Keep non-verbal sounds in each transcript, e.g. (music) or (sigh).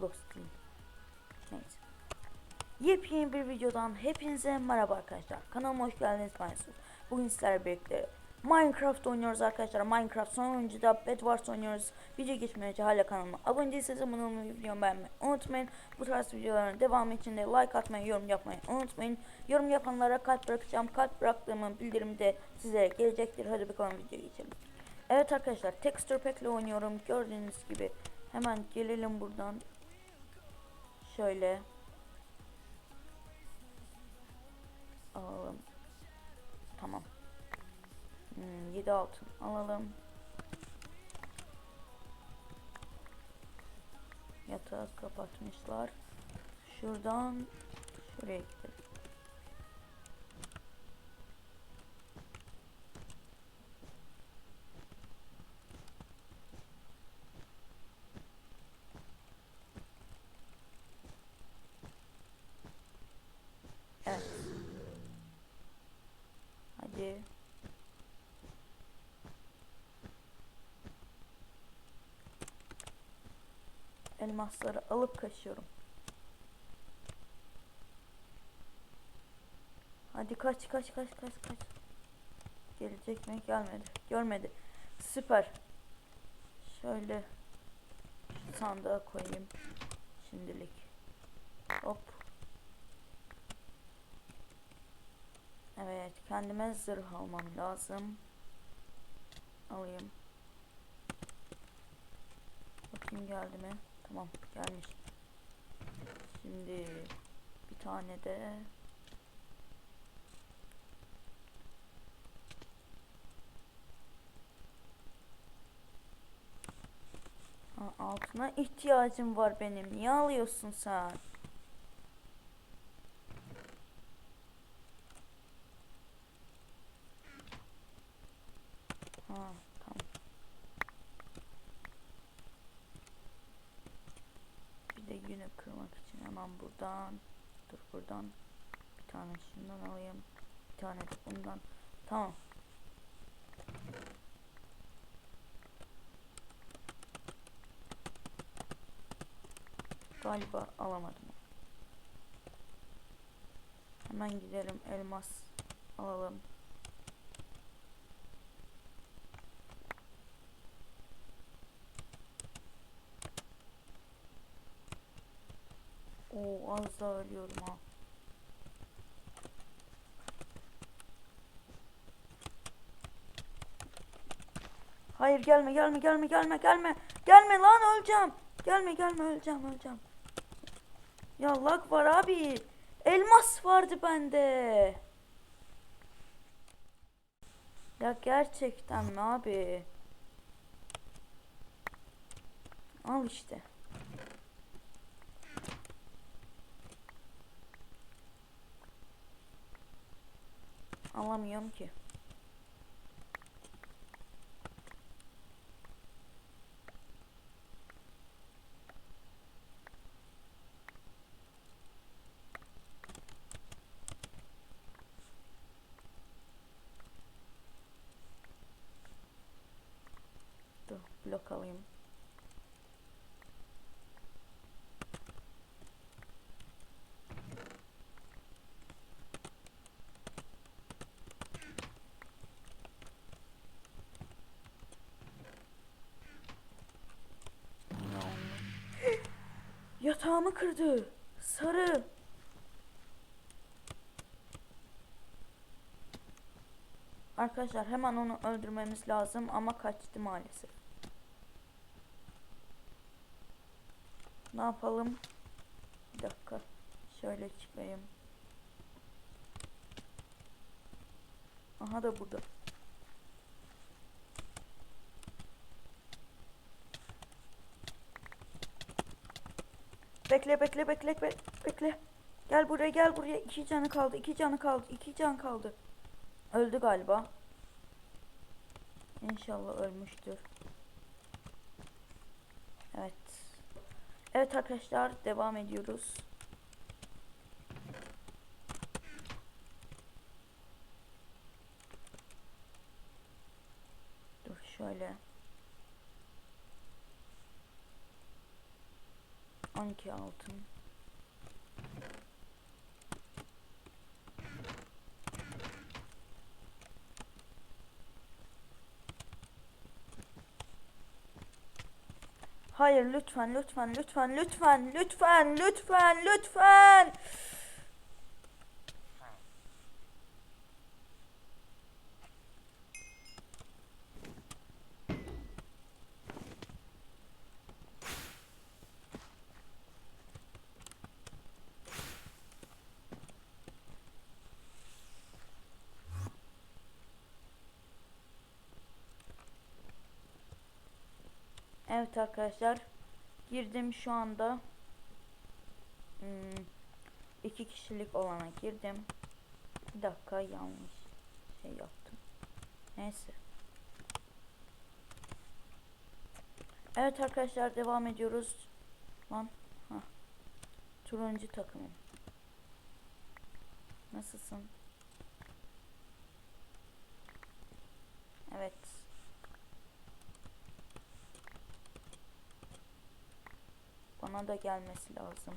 Roblox değil. Neyse. Yepyeni bir videodan hepinize merhaba arkadaşlar. Kanalıma hoş geldiniz ben Yusuf. Bugün sizlerle birlikte Minecraft oynuyoruz arkadaşlar. Minecraft son oyuncuda Bed Wars oynuyoruz. Video geçmeden önce hala kanalıma abone değilseniz abone olmayı, videomu beğenmeyi unutmayın. Bu tarz videoların devamı için de like atmayı, yorum yapmayı unutmayın. Yorum yapanlara kalp bırakacağım. Kalp bıraktığımın bildirimi de size gelecektir. Hadi bakalım videoya geçelim. Evet arkadaşlar Texture Pack ile oynuyorum. Gördüğünüz gibi hemen gelelim buradan. Şöyle alalım. Tamam. Hmm, 7 altın alalım. Yatağı kapatmışlar. Şuradan şuraya gidelim. Evet. Hadi. Elmasları alıp kaçıyorum. Hadi kaç kaç kaç kaç kaç. Gelecek mi? Gelmedi. Görmedi. Süper. Şöyle sandığa koyayım. Şimdilik. Hop. Evet, kendime zırh almam lazım. Alayım. Bakayım geldi mi? Tamam, gelmiş. Şimdi bir tane de altına ihtiyacım var benim. Niye alıyorsun sen? Ha, tamam. Bir de yünü kırmak için hemen buradan dur buradan bir tane şundan alayım. Bir tane de bundan. Tamam. Galiba alamadım. Hemen gidelim elmas alalım. Daha ölüyorum ha. Hayır gelme gelme gelme gelme gelme. Gelme lan öleceğim. Gelme gelme öleceğim öleceğim. Ya lag var abi. Elmas vardı bende. Ya gerçekten mi abi? Al işte. Alamıyorum ki. Dur blok alayım. Yatağımı kırdı. Sarı. Arkadaşlar hemen onu öldürmemiz lazım ama kaçtı maalesef. Ne yapalım? Bir dakika. Şöyle çıkayım. Aha da burada. Bekle bekle bekle be- bekle. Gel buraya gel buraya. İki canı kaldı. iki canı kaldı. iki can kaldı. Öldü galiba. İnşallah ölmüştür. Evet. Evet arkadaşlar devam ediyoruz. Dur şöyle. 12 altın. Hayır lütfen lütfen lütfen lütfen lütfen lütfen lütfen. Evet arkadaşlar. Girdim şu anda. Hmm, iki kişilik olana girdim. Bir dakika yanlış şey yaptım. Neyse. Evet arkadaşlar devam ediyoruz. Lan ha. Turuncu takımım. Nasılsın? Evet Da gelmesi lazım.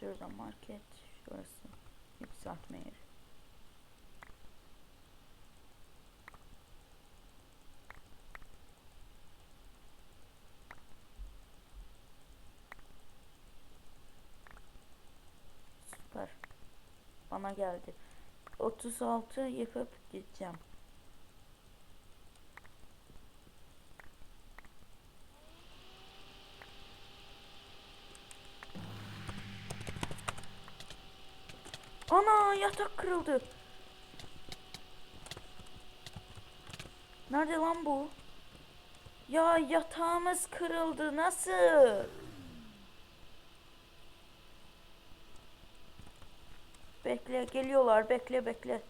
Şurada market, şurası yükseltme yeri. Süper. Bana geldi. 36 yapıp gideceğim. Yatak kırıldı. Nerede lan bu? Ya yatağımız kırıldı. Nasıl? Bekle geliyorlar. Bekle bekle.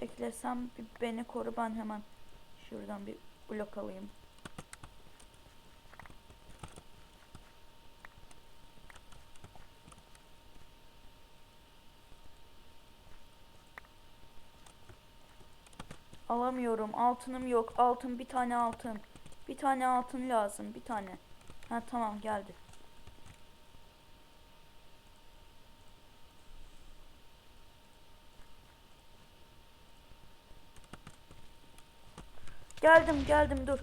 Bekle sen bir beni koru ben hemen şuradan bir blok alayım. Alamıyorum. Altınım yok. Altın bir tane altın. Bir tane altın lazım. Bir tane. Ha tamam geldi. Geldim geldim dur.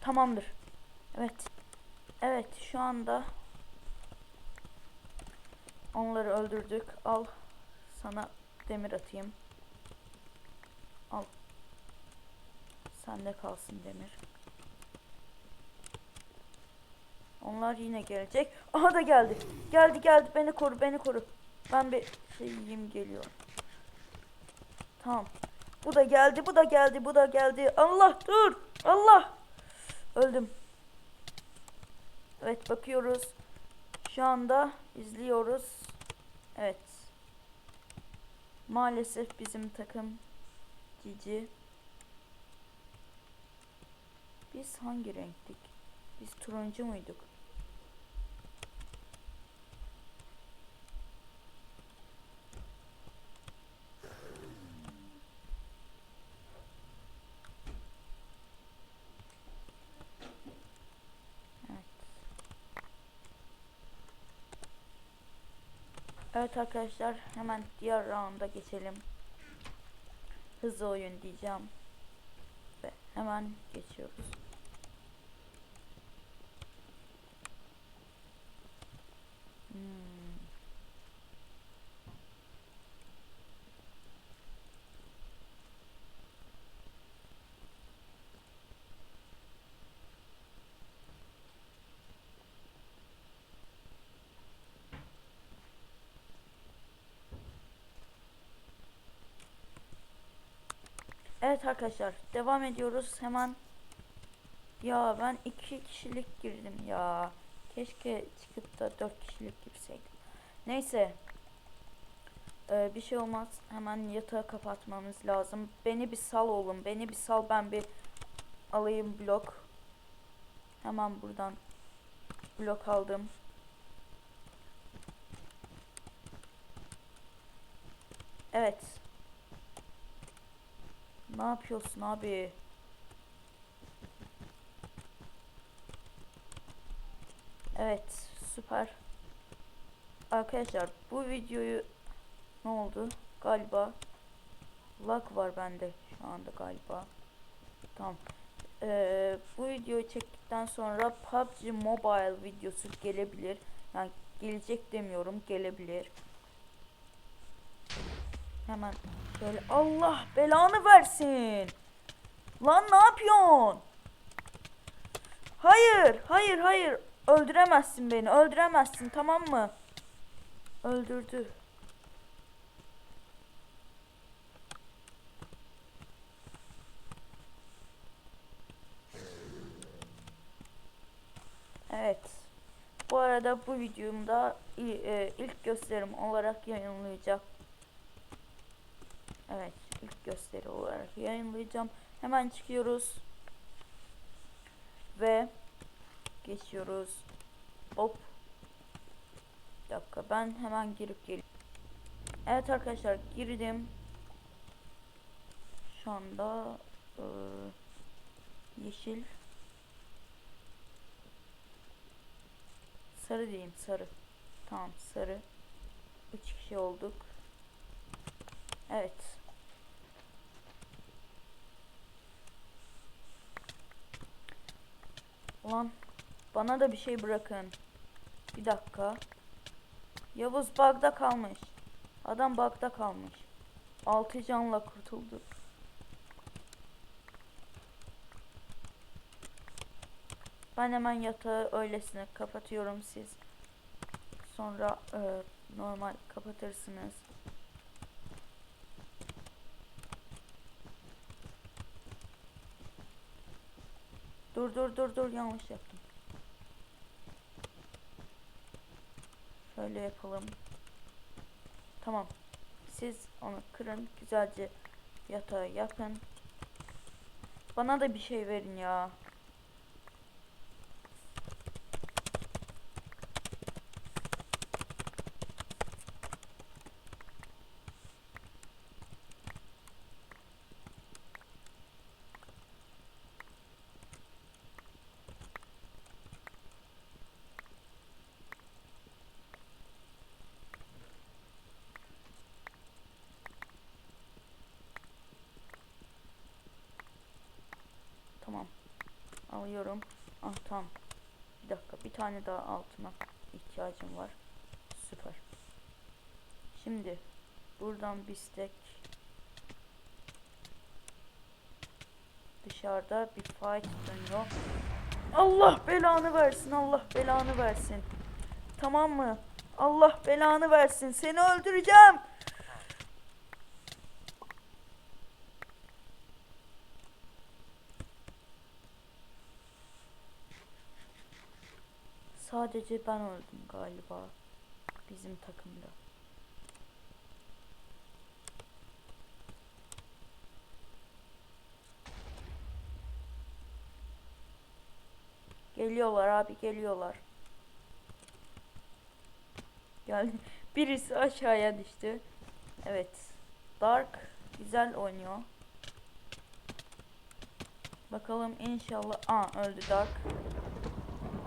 Tamamdır. Evet. Evet şu anda onları öldürdük. Al sana demir atayım. Al. Sende kalsın demir. Onlar yine gelecek. Aha da geldi. Geldi geldi. Beni koru beni koru. Ben bir şey yiyeyim geliyorum. Tamam. Bu da geldi, bu da geldi, bu da geldi. Allah dur. Allah. Öldüm. Evet bakıyoruz. Şu anda izliyoruz. Evet. Maalesef bizim takım cici. Biz hangi renktik? Biz turuncu muyduk? Evet arkadaşlar hemen diğer rounda geçelim. Hızlı oyun diyeceğim. Ve hemen geçiyoruz. Evet arkadaşlar devam ediyoruz hemen. Ya ben iki kişilik girdim ya. Keşke çıkıp da dört kişilik girseydim. Neyse. Ee, bir şey olmaz. Hemen yatağı kapatmamız lazım. Beni bir sal oğlum. Beni bir sal ben bir alayım blok. Hemen buradan blok aldım. Evet. Ne yapıyorsun abi? Evet, süper. Arkadaşlar bu videoyu ne oldu? Galiba lag var bende şu anda galiba. Tamam. Ee, bu videoyu çektikten sonra PUBG Mobile videosu gelebilir. Yani gelecek demiyorum, gelebilir. Hemen şöyle Allah belanı versin. Lan ne yapıyorsun? Hayır, hayır, hayır. Öldüremezsin beni. Öldüremezsin, tamam mı? Öldürdü. Evet. Bu arada bu videomda e, ilk gösterim olarak yayınlayacağım. Evet, ilk gösteri olarak yayınlayacağım. Hemen çıkıyoruz. Ve geçiyoruz. Hop. Bir dakika ben hemen girip geliyorum. Evet arkadaşlar girdim. Şu anda e, yeşil sarı diyeyim sarı. Tamam sarı. Üç kişi olduk. Evet. Ulan bana da bir şey bırakın. Bir dakika. Yavuz bug'da kalmış. Adam bug'da kalmış. Altı canla kurtuldu. Ben hemen yatağı öylesine kapatıyorum siz. Sonra e, normal kapatırsınız. Dur dur dur dur yanlış yaptım. Şöyle yapalım. Tamam. Siz onu kırın. Güzelce yatağı yapın. Bana da bir şey verin ya. Tamam. Alıyorum. Ah tamam. Bir dakika. Bir tane daha altına ihtiyacım var. Süper. Şimdi buradan bir stack dışarıda bir fight dönüyor. Allah belanı versin. Allah belanı versin. Tamam mı? Allah belanı versin. Seni öldüreceğim. Sadece ben öldüm galiba. Bizim takımda. Geliyorlar abi geliyorlar. Geldi. (laughs) Birisi aşağıya düştü. Evet. Dark güzel oynuyor. Bakalım inşallah. Aa öldü Dark.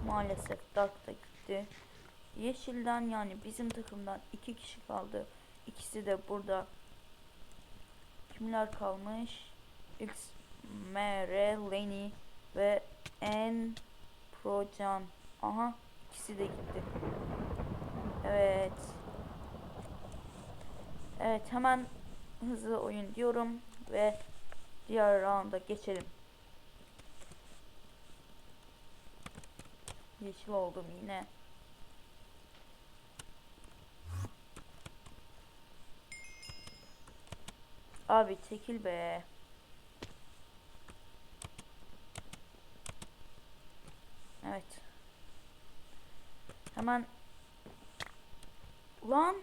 Maalesef Dark da gitti. Yeşilden yani bizim takımdan iki kişi kaldı. İkisi de burada. Kimler kalmış? X, M, R, Lenny ve N, Procan. Aha ikisi de gitti. Evet. Evet hemen hızlı oyun diyorum ve diğer rounda geçelim. Yeşil oldum yine. Abi çekil be. Evet. Hemen Ulan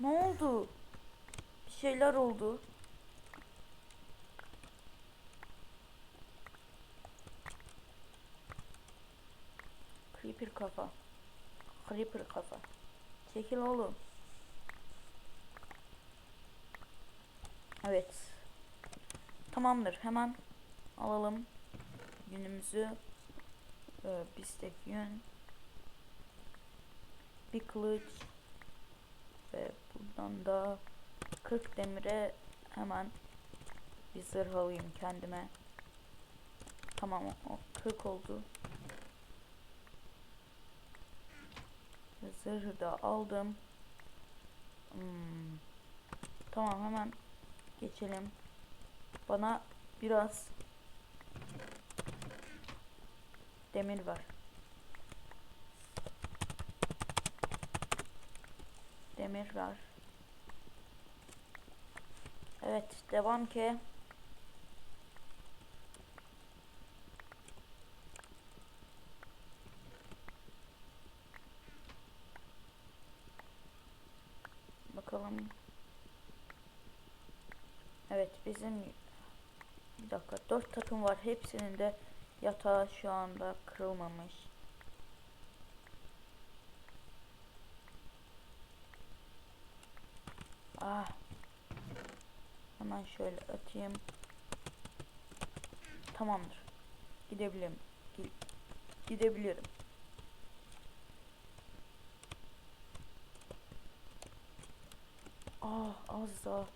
Ne oldu? Bir şeyler oldu. Creeper kafa. Creeper kafa. Çekil oğlum. Evet. Tamamdır. Hemen alalım yünümüzü. Ee, bistek yün. Bir kılıç. Ve buradan da 40 demire hemen bir zırh alayım kendime. Tamam o 40 oldu. Zırhı da aldım. Hmm. Tamam hemen geçelim. Bana biraz demir var. Demir var. Evet devam ki. Bakalım. Evet bizim bir dakika dört takım var. Hepsinin de yatağı şu anda kırılmamış. Ah. Hemen şöyle atayım. Tamamdır. Gidebilirim. Gi- Gidebilirim. Ah az daha.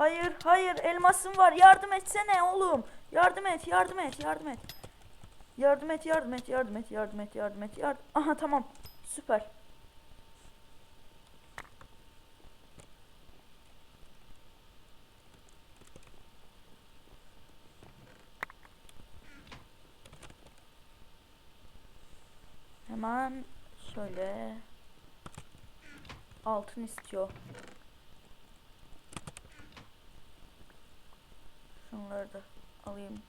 Hayır, hayır, elmasım var. Yardım etsene oğlum. Yardım et, yardım et, yardım et. Yardım et, yardım et, yardım et, yardım et, yardım et, yardım. Aha tamam. Süper. Hemen şöyle altın istiyor. Da alayım.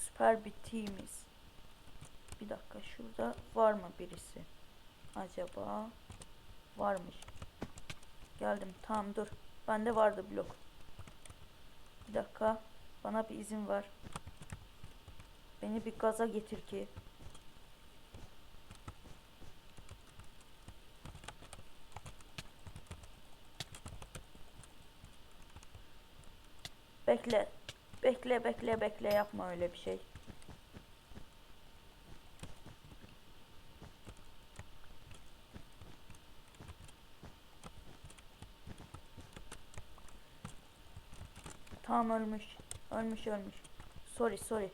Süper bir teamiz. Bir dakika şurada var mı birisi? Acaba varmış. Geldim tamam dur. Bende vardı blok. Bir dakika. Bana bir izin ver. Beni bir gaza getir ki. Bekle. Bekle bekle bekle yapma öyle bir şey. Tamam ölmüş. Ölmüş ölmüş. Sorry sorry.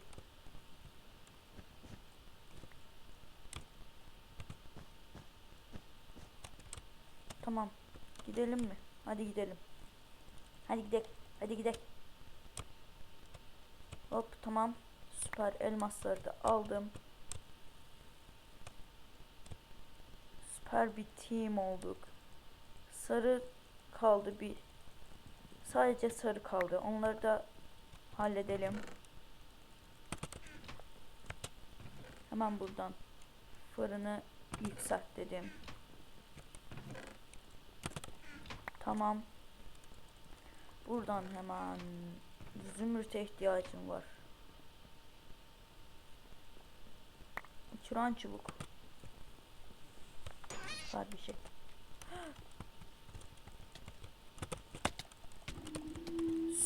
Tamam. Gidelim mi? Hadi gidelim. Hadi gidelim. Hadi gidelim. Tamam. Süper elmasları da aldım. Süper bir team olduk. Sarı kaldı bir. Sadece sarı kaldı. Onları da halledelim. Hemen buradan fırını yükselt dedim. Tamam. Buradan hemen zümrüte ihtiyacım var. Uçuran çubuk. Var bir şey.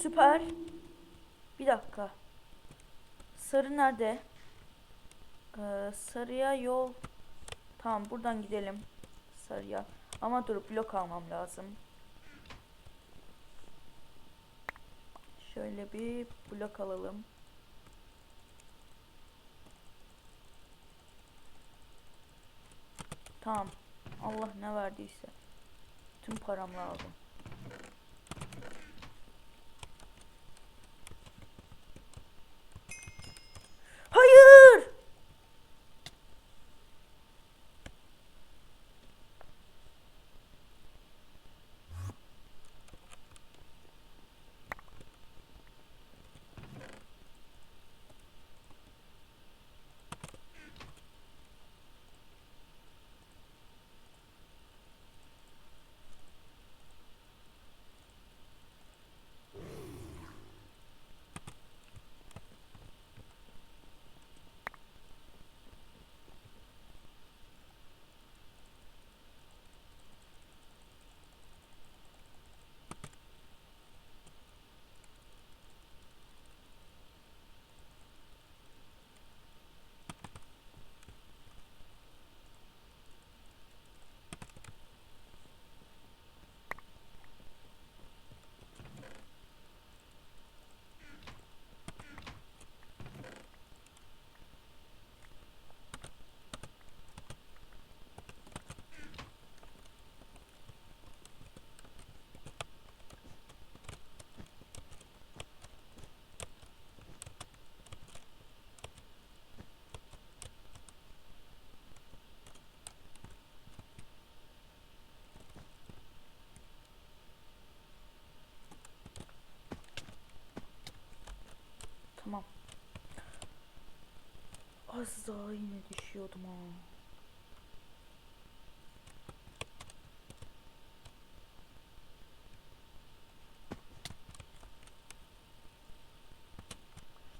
Süper. Bir dakika. Sarı nerede? Ee, sarıya yol. Tamam buradan gidelim. Sarıya. Ama dur blok almam lazım. Şöyle bir blok alalım. Tamam. Allah ne verdiyse. Tüm paramla aldım. Hayır! Tamam. Az daha yine düşüyordum ha.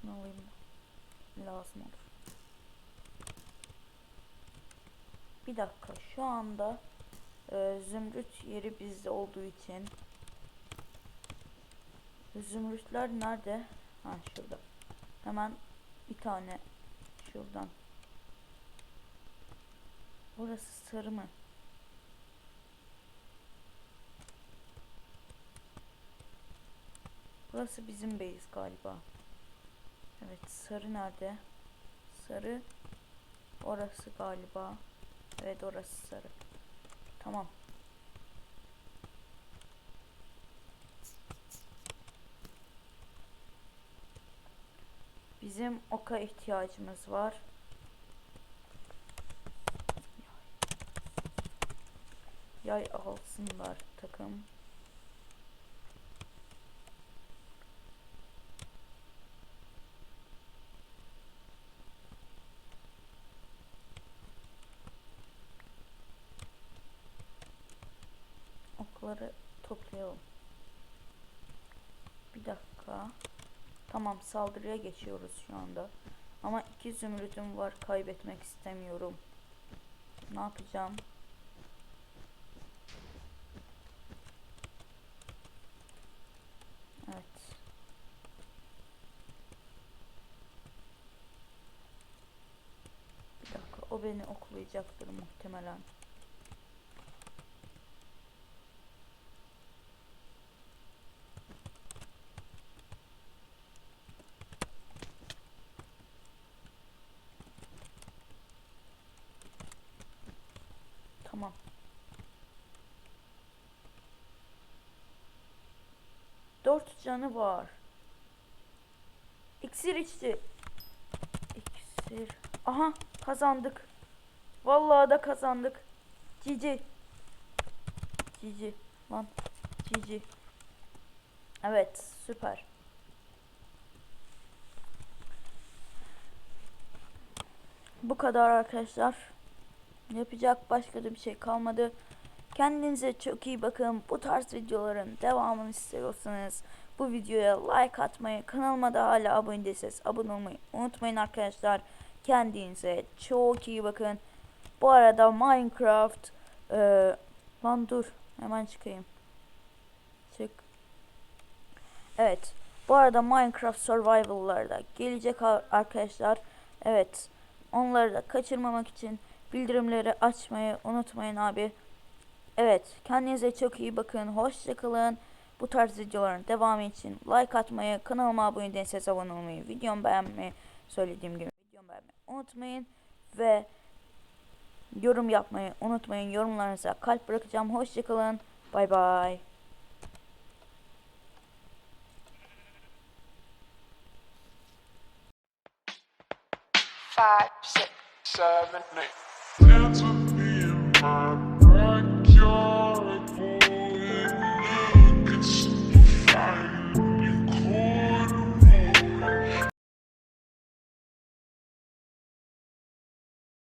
Şunu alayım. Lazım olur. Bir dakika şu anda e, zümrüt yeri bizde olduğu için zümrütler nerede? Ha şurada. Hemen bir tane şuradan. Burası sarı mı? Burası bizim base galiba. Evet sarı nerede? Sarı orası galiba. Evet orası sarı. Tamam. Bizim oka ihtiyacımız var. Yay alsınlar takım. Okları toplayalım. Bir dakika. Tamam saldırıya geçiyoruz şu anda. Ama iki zümrütüm var kaybetmek istemiyorum. Ne yapacağım? Evet. Bir dakika o beni oklayacaktır muhtemelen. Tamam. Dört canı var. İksir içti. İksir. Aha kazandık. Vallahi da kazandık. Cici. Cici. Lan. Cici. Evet süper. Bu kadar arkadaşlar. Yapacak başka da bir şey kalmadı. Kendinize çok iyi bakın. Bu tarz videoların devamını istiyorsanız bu videoya like atmayı, kanalıma da hala abone değilseniz abone olmayı unutmayın arkadaşlar. Kendinize çok iyi bakın. Bu arada Minecraft eee lan dur hemen çıkayım. Çık. Evet. Bu arada Minecraft Survival'larda gelecek ar- arkadaşlar. Evet. Onları da kaçırmamak için bildirimleri açmayı unutmayın abi. Evet, kendinize çok iyi bakın. Hoşçakalın. Bu tarz videoların devamı için like atmayı, kanalıma abone değilseniz abone olmayı, videomu beğenmeyi, söylediğim gibi videomu beğenmeyi unutmayın. Ve yorum yapmayı unutmayın. Yorumlarınıza kalp bırakacağım. Hoşçakalın. Bay bay. five, six, seven, eight.